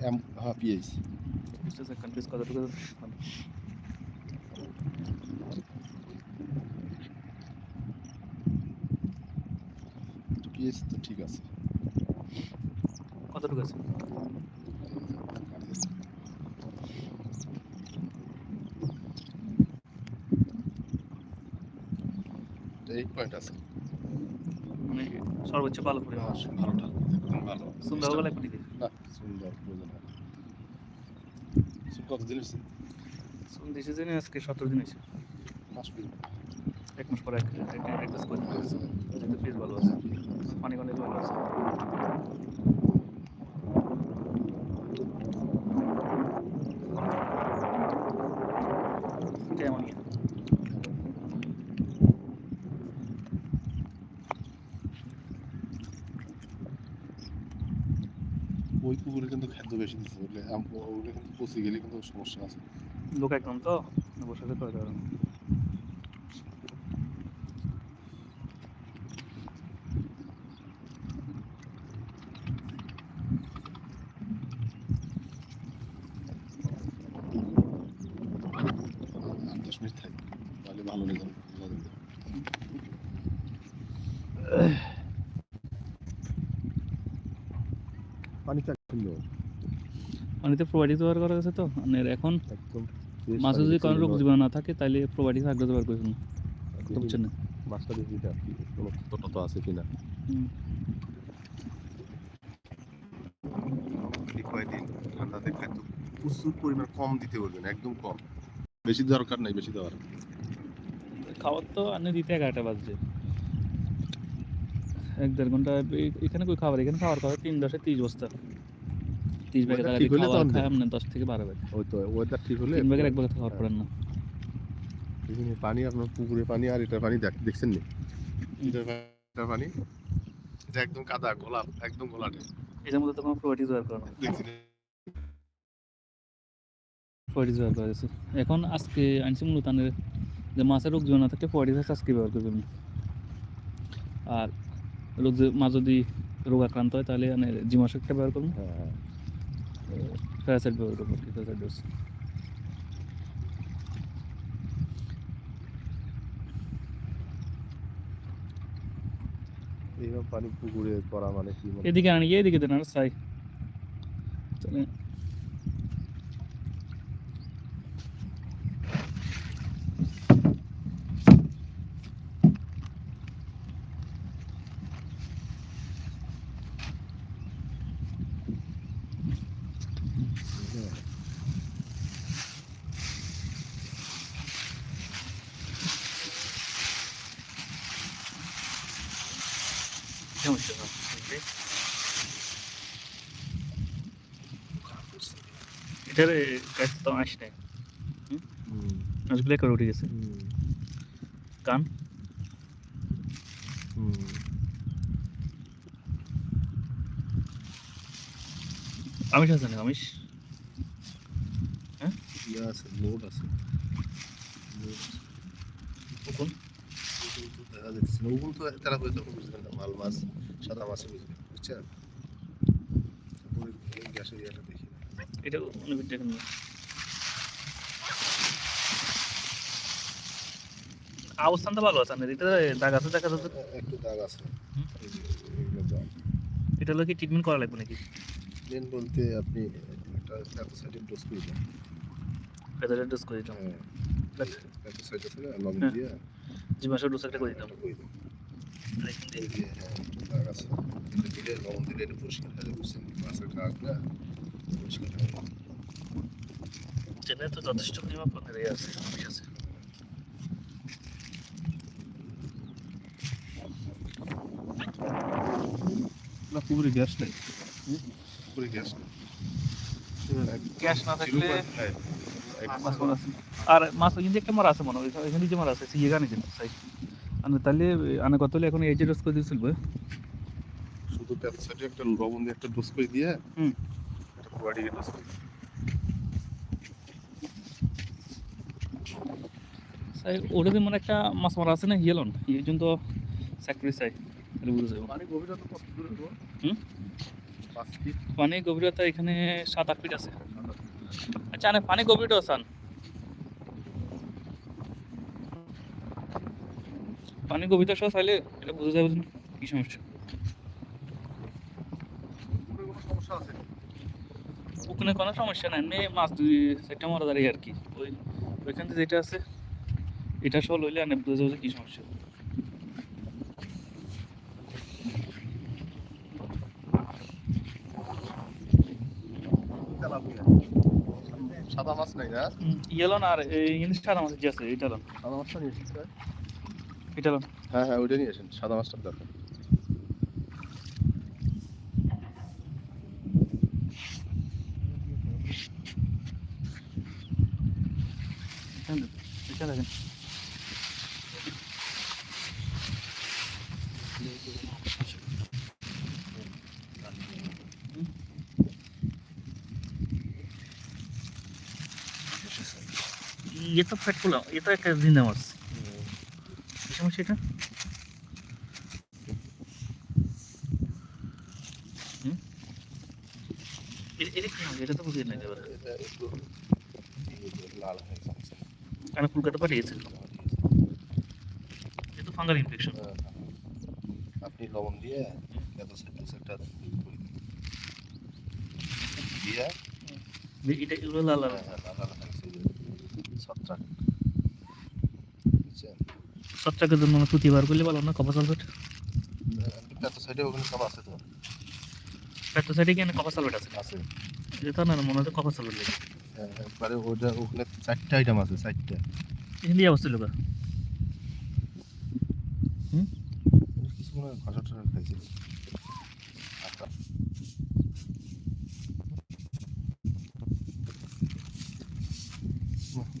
M হ্যাঁ pH বুঝতেছে confuse কতটুকু পিএইচ তো ঠিক আছে কতটুকু আছে এইট পয়েন্ট আছে মানে সর্বোচ্চ ভালো পরিমাণ আছে ভালোটা একদম ভালো সুন্দর হলে একটু দিকে না সুন্দর প্রয়োজন হয় কতদিন হয়েছে দেশে জেনে আজকে সতেরো দিন হয়েছে মাস এক মাস পরে এক কাজ করে ফিস ভালো আছে পানি কন্ডিশ ভালো আছে কেমন ওই পুকুরে কিন্তু খাদ্য বেশি দিচ্ছে বুঝলে আম- ও- ওগুলো কিন্তু পচে গেলে কিন্তু সমস্যা আছে। লোক একদম তো বসে করে দেওয়া আট দশ মিনিট থাকি তাহলে ভালো রেজাল্ট বোঝা যাবে পানিটা সুন্দর পানিতে প্রোভাইডিং ব্যবহার করা গেছে তো। মানে এখন মাছে যদি কোনো রোগ জীবাণু না থাকে তাহলে প্রোভাইডিং থাকলে ব্যবহার করে ফেলুন কথা বুঝছেন না? মাছটা দেখি টত আছে কিনা। কয়েকদিন ঠান্ডাতে খাদ্য প্রচুর পরিমাণ কম দিতে বলবেন একদম কম। বেশি দরকার নাই বেশি দেওয়ার। খাওয়ার তো আনে দিতে এগারোটা বাজছে। এক দেড় ঘণ্টা এখানে কই খাবার? এখানে খাবার খাওয়া তিন দশে তিরিশ বস্তা। তিরিশ ব্যাগের ওটা টাকা ঠিক দিয়ে হলে খাবার খায় দেয়। আপনার থেকে বারো ব্যাগ। ওই তো ওয়েদার ঠিক হলে তিন ব্যাগের এক ব্যাগ খাবার হ্যাঁ। পড়েন না। এখানে পানি আপনার পুকুরে পানি আর এটার পানি দেখ- দেখছেন নি? এটার পানি এটা একদম কাদা গোলাপ একদম গোলাটে। মধ্যে তো কোনো করা না দেখছি না? ব্যবহার করা গেছে এখন আজকে আনছি মূলত যে মাছের রোগ জীবাণু না থাকলে প্রোভাইডিং আজকে ব্যবহার করবেন আর রোগ মাছ যদি রোগ আক্রান্ত হয় তাহলে মানে জিমাশকটা ব্যবহার করুন। হ্যাঁ হ্যাঁ প্যারাসাইড ব্যবহার করব আর কি প্যারাসাইড ডোজ এইরকম পানি পুকুরে করা মানে কি মানে এদিকে আনি এদিকে দেন আর সাই তাহলে সমস্যা না এটার গাছ তো আসে নাই মাছগুলো করে উঠে গেছে কান। আমিষ আছে না আমিষ ইয়ে আছে লোড আছে লোড আছে। কখন ওগুলো দেখা যাচ্ছে না ওগুলো তো তারা হয়তো বুঝবেন না মাল মাছ সাদা মাছে বুঝবেন বুঝছেন গ্যাসের ইয়েটা দেখি এটা তো ভালো আছে আপনার এটা দাগ আছে দেখা একটু দাগ আছে এটা হলো কি ট্রিটমেন্ট করা লাগবে নাকি মেন বলতে আপনি একটা প্যাথোসাইটিক ডোজ করে দেন ডোজ করে হ্যাঁ প্যাথোসাইট আছে না লবণ হ্যাঁ। দিয়ে জি মাসের ডোজ একটা করে দিতাম লবণ দিলে এটা পরিষ্কার হয়ে বুঝছেন মাছের না পরিষ্কার হয়ে তো যথেষ্ট পরিমাণ ইয়ে আছে না পুকুরে গ্যাস নেই। পুকুরে গ্যাস নেই। গ্যাস না থাকলে মাছ মারা আছে। আর মাছ কিন্তু একটা মারা আছে মনে হয় এখানে যে মারা আছে সে ইয়ে গানে যেন সাই আনে তাহলে আনে কত হলে এখন এই যে ডোজ করে দিয়েছিল শুধু প্যাথোসাইটে একটা লবণ দিয়ে একটা ডোজ করে দিয়ে হুম। একটা ডোজ করে সাই মানে একটা মাছ মারা আছে না হিয়েলন এই জন্য তো স্যাক্রিফাইস চাই তাহলে বুঝে যাব। পানি গভীরতা কত দূরে হুম? পানি গভীরতা এখানে সাত আট ফিট আছে। আচ্ছা পানি গভীরতা আসান পানি গভীরতা সহ চাইলে এটা বুঝে যাবে কি সমস্যা। ওখানে কোনো সমস্যা নাই এমনি মাছ দুই সেটা মারা দাঁড়িয়ে আর কি। ওই ওইখান থেকে যেটা আছে এটা সহ লইলে আনে বুঝে যাবে কি সমস্যা। সাদা মাছ নাই না? ইয়েলো না আর এই ইংলিশ সাদা মাছ যে আছে লন সাদা মাছটা নিয়ে? এটা হ্যাঁ হ্যাঁ ওইটা নিয়ে আসেন সাদা মাছটার দরকার। দেখেন। এটা ফ্যাট করলাম এটা একটা জিন্দা আছে কেমন সেটা। এটা কি হবে? এটা তো বুঝে নাই এটা ফাঙ্গাল ইনফেকশন আপনি লবণ দিয়ে এত সেটা দিয়ে এটা এগুলো লাল লাল হ্যাঁ, হ্যাঁ, লাল। সবটাকে জন্য আমরা তুতি বার করলে ভালো না কপা সালফেট এত সাইডে ওখানে সব আছে তো। সাইডে কি কপা সালফেট আছে? আছে। এটা না মনে হচ্ছে কপা সালফেট হ্যাঁ, একবারে ওটা ওখানে চারটে আইটেম আছে চারটে। হিন্দি অবস্থা লোক। কিছু মনে হয় খাইছিল আচ্ছা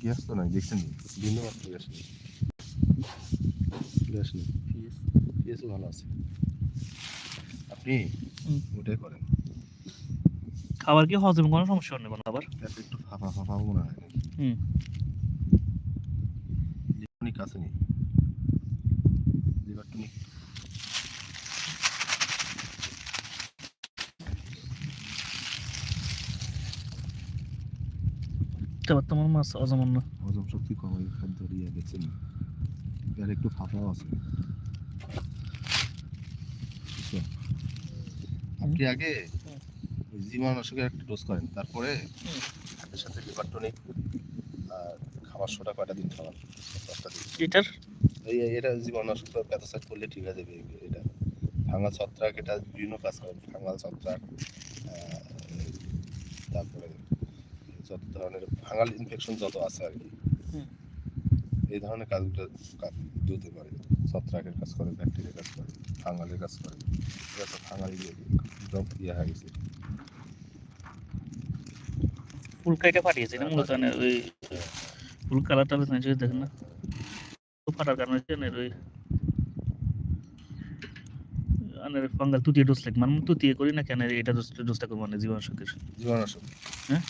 গ্যাস তো নাই দেখছেন? বিন্দু মাত্র গ্যাস নেই। নেই পিএসও ভালো আছে। আপনি ওটাই করেন। খাবার কি হজম কোনো সমস্যা নেই কোনো আবার? একটু ফাঁপা ফাঁপা মনে হয় নাকি? হুম। লিভারটনিক আছে নি? লিভারটনিক। এটা মাছ অজমান না হজম শক্তি কম খাদ্য ইয়ে দেখছেন আর একটু ফাঁপাও আছে। আপনি আগে জীবাণুনাশকের একটা ডোজ করেন তারপরে হুম। সাথে লিভার টনিক আর খাবার সোটা কয়টা দিন খাওয়ান? দশটা দিন। এটার এই এটা জীবাণুনাশক প্যাথোসাইড করলে ঠিক হয়ে যাবে এটা। ফাঙ্গাল ছত্রাক এটা বিভিন্ন কাজ করে ফাঙ্গাল ছত্রাক তারপরে যত ধরনের ফাঙ্গাল ইনফেকশন যত আছে আর কি। এই ধরনের কাজগুলো কাজ দ্রুত করে ছত্রাকের কাজ করে ব্যাকটেরিয়ার কাজ করে ফাঙ্গালের কাজ করে। এটা তো ফাঙ্গাল একদম ইয়ে হয়ে গেছে। ফুল কাইটা পাঠিয়েছে না? মূলত ওই ফুল কালারটা বেশ দেখেন না। ফাটার কারণে ওই আনের ফাঙ্গাল তুতিয়ে ডোজ লাগে মানে তুতিয়ে করি না কেন এটা ডোজ ডোজটা করব মানে জীবাণুষকের জীবাণুনাশক। হ্যাঁ?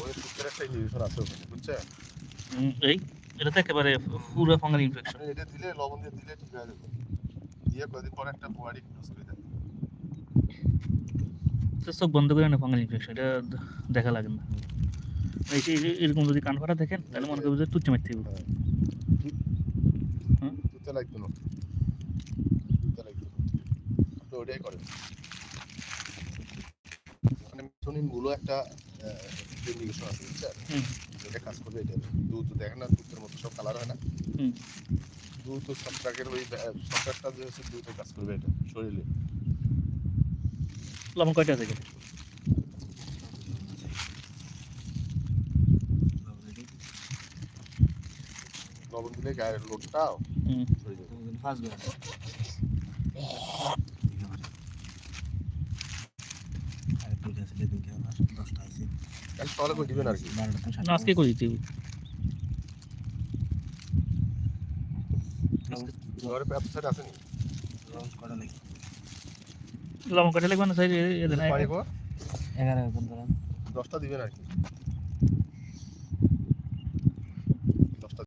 ওই একটা ইনহিবিশন আছে এই? এটা তো একেবারে পুরো ফাঙ্গাল ইনফেকশন এটা দিলে লবণ দিয়ে দিলে ঠিক হয়ে যাবে। দিয়ে কদিন পর একটা পোয়ারি ডোজ করে দেন তো চোখ বন্ধ করে না ফাঙ্গাল ইনফেকশন এটা দেখা লাগে না। এই যে- এরকম যদি কান ফাটা দেখেন তাহলে মনে করবে যে তুচ্ছ মারতে হবে। হুম? জুতে লাগবে না। জুতে লাগবে আপনি ওইটাই করেন। মানে মিথুনিনগুলো একটা ইন্ডিকেশন আছে বুঝছেন? এটা কাজ করবে এটা দুধ দেখেন না দুধের মতো সব কালার হয় না। দুধ ছত্রাকের ওই সব ছত্রাকটা যে হচ্ছে দুধে কাজ করবে এটা শরীরে। লবণ কয়টা আছে এখানে? লবণ দিলে গায়ের লোটটাও হুম। সকালে করে দিবেন আর কি? না আজকে করে দিতে হবে? লবণ লাগবে না? স্যার দশটা দিবেন আর কি।